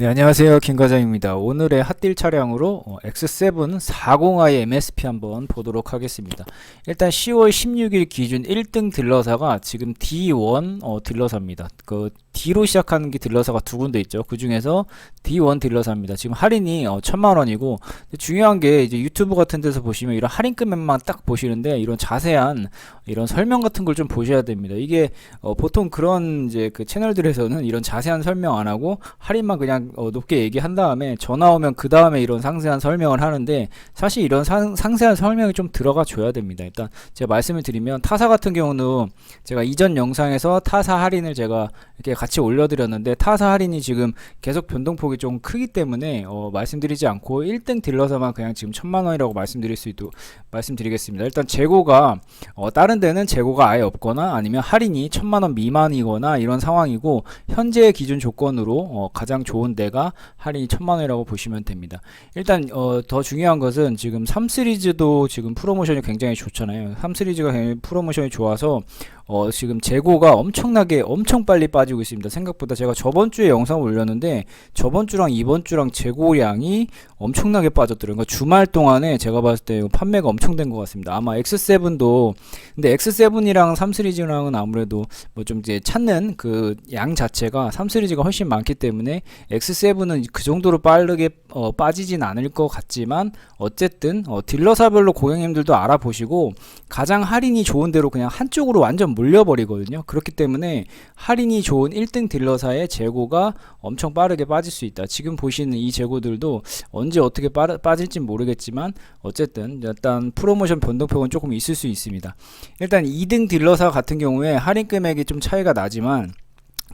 네, 안녕하세요. 김 과장입니다. 오늘의 핫딜 차량으로 어, X7 40i MSP 한번 보도록 하겠습니다. 일단 10월 16일 기준 1등 딜러사가 지금 D1 어, 딜러사입니다. 그 D로 시작하는 게 딜러사가 두 군데 있죠. 그 중에서 D1 딜러사입니다. 지금 할인이 어, 천만 원이고 중요한 게 이제 유튜브 같은 데서 보시면 이런 할인 금액만 딱 보시는데 이런 자세한 이런 설명 같은 걸 좀 보셔야 됩니다. 이게 어, 보통 그런 이제 그 채널들에서는 이런 자세한 설명 안 하고 할인만 그냥 어, 높게 얘기한 다음에 전화 오면 그 다음에 이런 상세한 설명을 하는데 사실 이런 상, 상세한 설명이 좀 들어가 줘야 됩니다. 일단 제가 말씀을 드리면 타사 같은 경우는 제가 이전 영상에서 타사 할인을 제가 이렇게 같이 올려드렸는데 타사 할인이 지금 계속 변동폭이 좀 크기 때문에 어, 말씀드리지 않고 1등 딜러서만 그냥 지금 천만 원이라고 말씀드릴 수 있도록 말씀드리겠습니다. 일단 재고가 어, 다른 데는 재고가 아예 없거나 아니면 할인이 천만 원 미만이거나 이런 상황이고 현재 기준 조건으로 어, 가장 좋은 데가 할인이 천만 원이라고 보시면 됩니다. 일단 어, 더 중요한 것은 지금 3 시리즈도 지금 프로모션이 굉장히 좋잖아요. 3 시리즈가 굉장히 프로모션이 좋아서 어, 지금 재고가 엄청나게 엄청 빨리 빠지고 있습니다. 생각보다 제가 저번 주에 영상을 올렸는데 저번 주랑 이번 주랑 재고량이 엄청나게 빠졌더라고요. 그러니까 주말 동안에 제가 봤을 때 판매가 엄청 된 것 같습니다. 아마 X7도 근데 X7이랑 3 시리즈랑은 아무래도 뭐 좀 이제 찾는 그 양 자체가 3 시리즈가 훨씬 많기 때문에 X7은 그 정도로 빠르게 어, 빠지진 않을 것 같지만 어쨌든 어, 딜러사별로 고객님들도 알아보시고 가장 할인이 좋은 대로 그냥 한쪽으로 완전 몰려버리거든요. 그렇기 때문에 할인이 좋은 1등 딜러사의 재고가 엄청 빠르게 빠질 수 있다. 지금 보시는 이 재고들도 언제 어떻게 빠, 빠질지 모르겠지만 어쨌든 일단 프로모션 변동폭은 조금 있을 수 있습니다. 일단 2등 딜러사 같은 경우에 할인 금액이 좀 차이가 나지만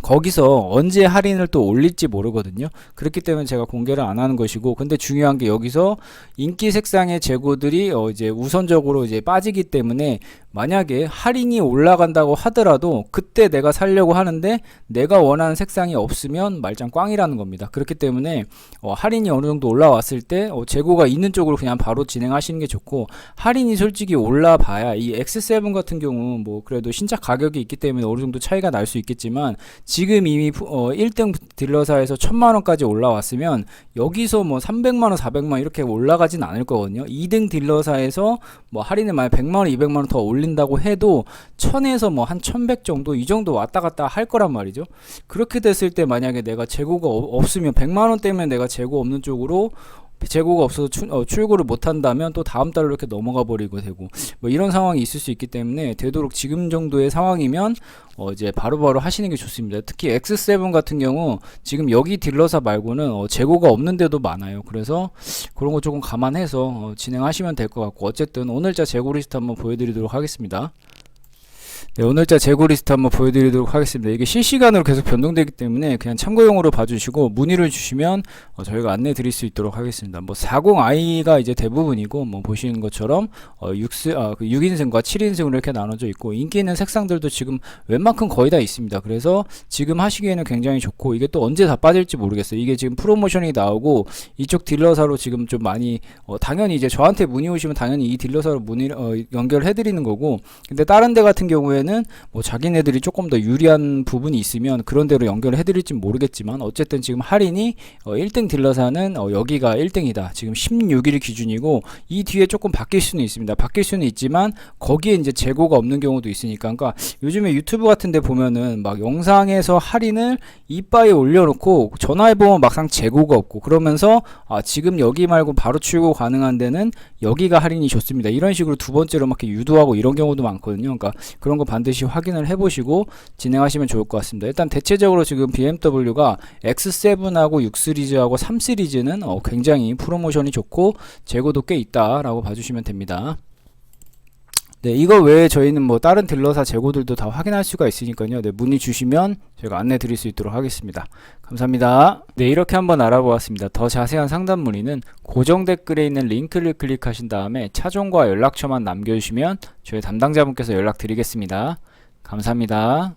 거기서 언제 할인을 또 올릴지 모르거든요. 그렇기 때문에 제가 공개를 안 하는 것이고, 근데 중요한 게 여기서 인기 색상의 재고들이 어 이제 우선적으로 이제 빠지기 때문에 만약에 할인이 올라간다고 하더라도 그때 내가 살려고 하는데 내가 원하는 색상이 없으면 말짱 꽝이라는 겁니다. 그렇기 때문에 어 할인이 어느 정도 올라왔을 때 어 재고가 있는 쪽으로 그냥 바로 진행하시는 게 좋고 할인이 솔직히 올라봐야 이 X7 같은 경우 뭐 그래도 신작 가격이 있기 때문에 어느 정도 차이가 날 수 있겠지만 지금 이미 어 1등 딜러사에서 1000만 원까지 올라왔으면 여기서 뭐 300만 원, 400만 원 이렇게 올라가진 않을 거거든요. 2등 딜러사에서 뭐 할인을 만약 100만 원, 200만 원 더 올 린다고 해도 1000에서 뭐 한 1100 정도 이 정도 왔다 갔다 할 거란 말이죠. 그렇게 됐을 때 만약에 내가 재고가 어- 없으면 100만 원 때문에 내가 재고 없는 쪽으로 재고가 없어서 출, 어, 출고를 못 한다면 또 다음 달로 이렇게 넘어가 버리고 되고 뭐 이런 상황이 있을 수 있기 때문에 되도록 지금 정도의 상황이면 어 이제 바로 바로 하시는 게 좋습니다. 특히 X7 같은 경우 지금 여기 딜러사 말고는 어 재고가 없는 데도 많아요. 그래서 그런 거 조금 감안해서 어 진행하시면 될 것 같고 어쨌든 오늘자 재고 리스트 한번 보여드리도록 하겠습니다. 네, 오늘자 재고 리스트 한번 보여드리도록 하겠습니다. 이게 실시간으로 계속 변동되기 때문에 그냥 참고용으로 봐주시고 문의를 주시면 어, 저희가 안내 드릴 수 있도록 하겠습니다. 뭐 40i가 이제 대부분이고 뭐 보시는 것처럼 어, 6, 아, 그 6인승과 7인승으로 이렇게 나눠져 있고 인기 있는 색상들도 지금 웬만큼 거의 다 있습니다. 그래서 지금 하시기에는 굉장히 좋고 이게 또 언제 다 빠질지 모르겠어요. 이게 지금 프로모션이 나오고 이쪽 딜러사로 지금 좀 많이 어, 당연히 이제 저한테 문의 오시면 당연히 이 딜러사로 문의 어, 연결해 드리는 거고 근데 다른 데 같은 경우에는 뭐 자기네들이 조금 더 유리한 부분이 있으면 그런 데로 연결을 해드릴지 모르겠지만 어쨌든 지금 할인이 어 1등 딜러사는 어 여기가 1등이다. 지금 16일 기준이고 이 뒤에 조금 바뀔 수는 있습니다. 바뀔 수는 있지만 거기에 이제 재고가 없는 경우도 있으니까 그러니까 요즘에 유튜브 같은 데 보면은 막 영상에서 할인을 이빠에 올려놓고 전화해보면 막상 재고가 없고 그러면서 아 지금 여기 말고 바로 출고 가능한 데는 여기가 할인이 좋습니다. 이런 식으로 두 번째로 막 이렇게 유도하고 이런 경우도 많거든요. 그러니까 그런 거 반드시 확인을 해보시고 진행하시면 좋을 것 같습니다. 일단 대체적으로 지금 BMW가 X7하고 6 시리즈하고 3 시리즈는 어, 굉장히 프로모션이 좋고 재고도 꽤 있다라고 봐주시면 됩니다. 네, 이거 외에 저희는 뭐 다른 딜러사 재고들도 다 확인할 수가 있으니까요. 네, 문의 주시면 저희가 안내 드릴 수 있도록 하겠습니다. 감사합니다. 네, 이렇게 한번 알아보았습니다. 더 자세한 상담 문의는 고정 댓글에 있는 링크를 클릭하신 다음에 차종과 연락처만 남겨주시면 저희 담당자분께서 연락드리겠습니다. 감사합니다.